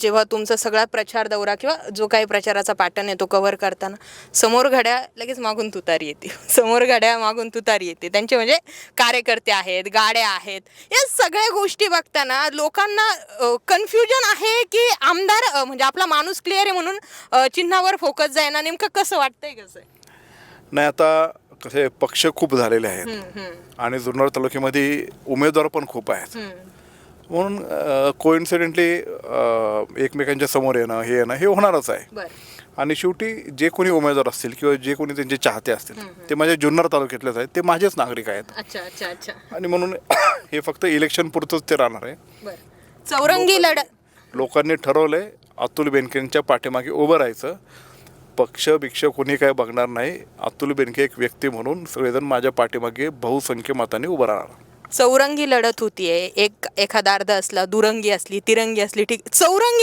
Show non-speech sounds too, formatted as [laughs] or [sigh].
जेव्हा तुमचा सगळा प्रचार दौरा किंवा जो काही प्रचाराचा पॅटर्न आहे तो कव्हर करताना समोर घड्या लगेच मागून तुतारी येते. [laughs] समोर घड्या मागून तुतारी येते. त्यांचे म्हणजे कार्यकर्ते आहेत गाड्या आहेत या सगळ्या गोष्टी बघताना लोकांना कन्फ्युजन आहे की आमदार म्हणजे आपला माणूस क्लिअर आहे म्हणून चिन्हावर फोकस जाईना. नेमकं कसं वाटतंय कसं? नाही आता कसे पक्ष खूप झालेले आहेत. आणि जुन्नर तालुक्यामध्ये उमेदवार पण खूप आहेत. म्हणून कोइन्सिडेंटली एकमेकांच्या समोर येणं हे येणं हे होणारच आहे. आणि शेवटी जे कोणी उमेदवार असतील किंवा जे कोणी त्यांचे चाहते असतील ते माझ्या जुन्नर तालुक्यातलेच आहेत ते माझेच नागरिक आहेत. अच्छा अच्छा अच्छा. आणि म्हणून [coughs] हे फक्त इलेक्शन पुरतंच ते राहणार आहे. चौरंगी लढत. लोकांनी ठरवलंय अतुल बेनकेंच्या पाठीमागे उभं राहायचं. पक्ष बिक्ष कोणी काय बघणार नाही. अतुल बेनके एक व्यक्ती म्हणून सगळेजण माझ्या पाठीमागे बहुसंख्य मताने उभं राहणार. चौरंगी लढत होतीये. एक एखादा अर्ध असला दुरंगी असली तिरंगी असली ठीक चौरंगी